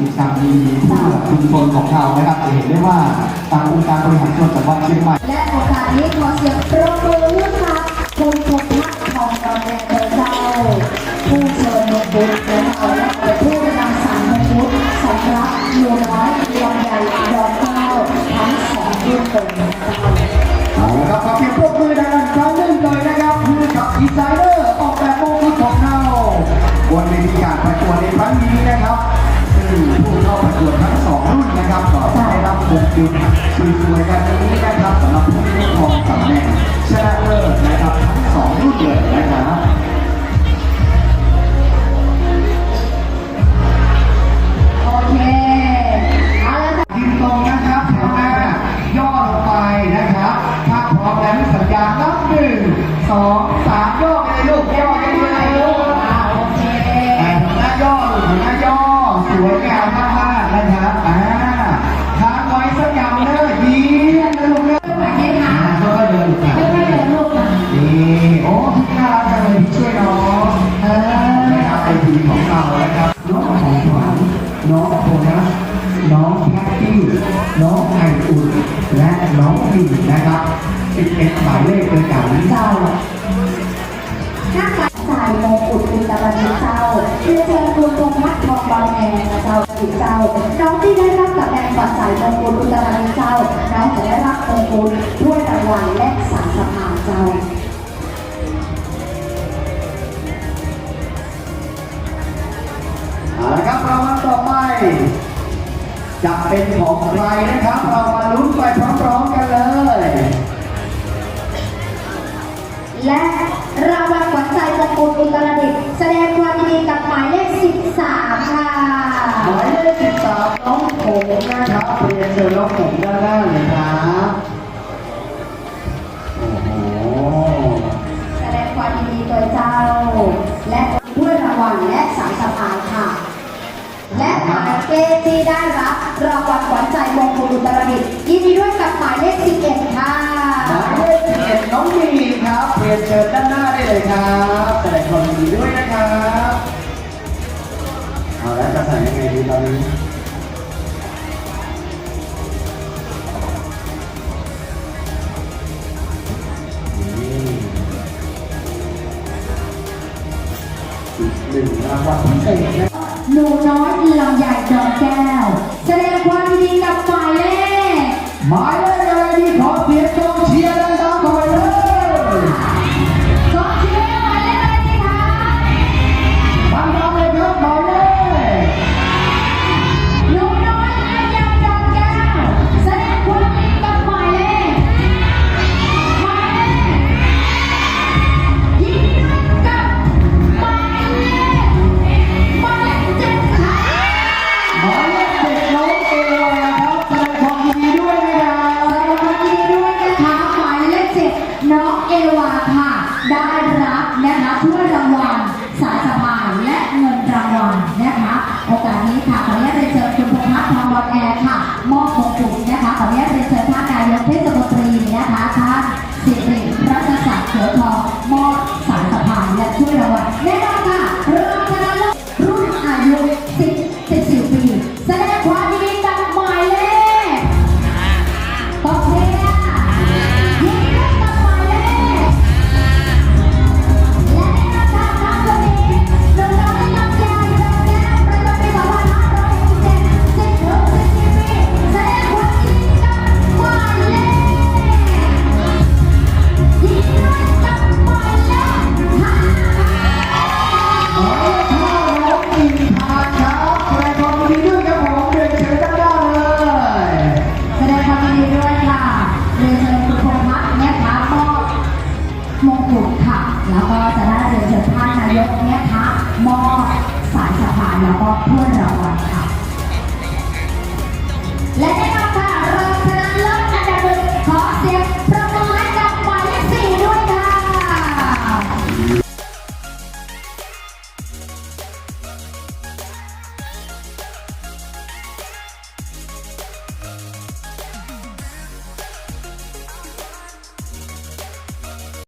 กิจกรรมดีๆเพื่อชุมชนของเรานะครับจะเห็นได้ว่าทางองค์การบริหารส่วนจังหวัดเชียงใหม่และโอกาสนี้ขอเสียงปรบมือให้กับคุณพงษ์พักทองกำแพงเจ้าผู้เชิญมงกุฎ รับมงกุฎสวยๆกันนี้นะครับสำหรับผู้ที่ครองตำแหน่งชนะเลิศนะครับทั้งสองรุ่นเลยนะครับโอเคเอาละค่ะยืนตรงนะครับแถวหน้าย่อลงไปนะครับถ้าพร้อมแล้วสัญญาณนับหนึ่งสองสามย่อไปเลยลูกย่อไปเลยลูกอ่าโอเคแถวหน้าย่อลูกแถวหน้าย่อสวยงาม นี่โอ้พี่น่ารักจังเลยช่วยน้องเออนะครับไอทีมของเรานะครับน้องของขวัญน้องโบนัสน้องแพตตี้น้องไออุ่นและน้องบีนะครับ11หมายเลขด้วยกันเจ้าหน้าตาสายมงกุฎอุตรดิตถ์เจ้าเรียนเชิญคุณพงษ์พัฒน์ทองบางแอนเจ้าจิเจ้า น้องที่ได้รับตำแหน่งก่อนสายมงกุฎอุตรดิตถ์เจ้า น้องจะได้รับมงกุฎถ้วยรางวัลและสารสะพาเจ้า เป็นของใครนะครับ เรามาลุ้นไปพร้อมๆกันเลย และรางวัลขวัญใจมงกุฎอุตรดิตถ์แสดงความยินดีกับหมายเลข 13 ค่ะ หมายเลขสิบสามน้องผงนะครับเรียนเชิญน้องผงด้านหน้าเลยครับ รับรางวัลขวัญใจมงกุฎอุตรดิตถ์ยินดีด้วยกับหมายเลข 11 ค่ะ หมายเลขสิบเอ็ดน้องมีครับเรียนเชิญด้านหน้าได้เลยครับแสดงความยินดีด้วยนะครับเอาแล้วจะใส่ยังไงดีตอนนี้อีกหนึ่งรางวัลพิเศษนะ หนูน้อยลำใหญ่ดอกแก้ว นะ ค่ะ แล้วก็จะได้เรียนเชิญท่านนายกเนี่ยคะมอบสายสะพานแล้วก็เพื่อนรางวัลค่ะ และ